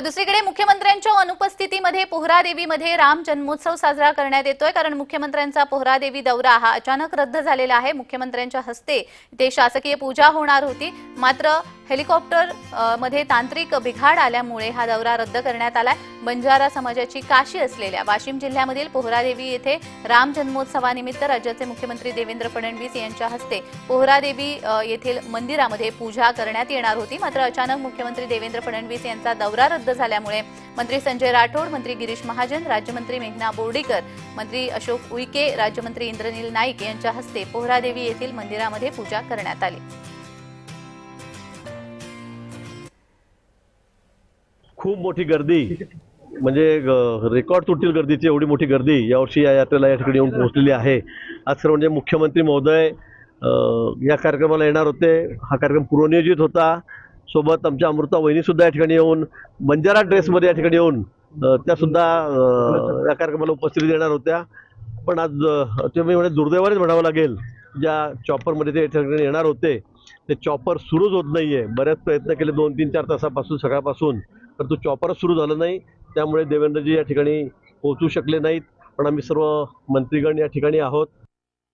दुसरीकडे मुख्यमंत्र्यांच्या अनुपस्थितीमध्ये पोहरादेवीमध्ये राम जन्मोत्सव साजरा करण्यात येतोय. कारण मुख्यमंत्र्यांचा पोहरादेवी दौरा हा अचानक रद्द झालेला आहे. मुख्यमंत्र्यांच्या हस्ते ते शासकीय पूजा होणार होती. मात्र हेलिकॉप्टरमध्ये तांत्रिक बिघाड आल्यामुळे हा दौरा रद्द करण्यात आलाय. बंजारा समाजाची काशी असलेल्या वाशिम जिल्ह्यामधील पोहरादेवी येथे राम जन्मोत्सवानिमित्त राज्याचे मुख्यमंत्री देवेंद्र फडणवीस यांच्या हस्ते पोहरादेवी येथील मंदिरामध्ये पूजा करण्यात येणार होती. मात्र अचानक मुख्यमंत्री देवेंद्र फडणवीस यांचा दौरा रद्द झाल्यामुळे मंत्री संजय राठोड मंत्री गिरीश महाजन राज्यमंत्री मेघना बोर्डीकर मंत्री अशोक उईके राज्यमंत्री इंद्रनील नाईक यांच्या हस्ते पोहरादेवी येथील मंदिरामध्ये पूजा करण्यात आली. खूप मोठी गर्दी. म्हणजे रेकॉर्ड तुटतील गर्दीची एवढी मोठी गर्दी. यावर्षी या यात्रेला या ठिकाणी येऊन पोहोचलेली आहे. आज खरं म्हणजे मुख्यमंत्री महोदय या कार्यक्रमाला येणार होते. हा कार्यक्रम पूर्वनियोजित होता. सोबत आमच्या अमृता वहिनीसुद्धा या ठिकाणी येऊन बंजारा ड्रेसमध्ये या ठिकाणी येऊन त्यासुद्धा या कार्यक्रमाला उपस्थिती देणार होत्या. पण आज तुम्ही म्हणजे दुर्दैवानेच म्हणावं लागेल ज्या चॉपरमध्ये ते या ठिकाणी येणार होते ते चॉपर सुरूच होत नाही आहे बऱ्याच प्रयत्न केले दोन तीन चार तासापासून सकाळपासून. परंतु चॉपर सुरू झालं नाही. त्यामुळे देवेंद्रजी या ठिकाणी पोहोचू शकले नाहीत. पण आम्ही सर्व मंत्रीगण या ठिकाणी आहोत.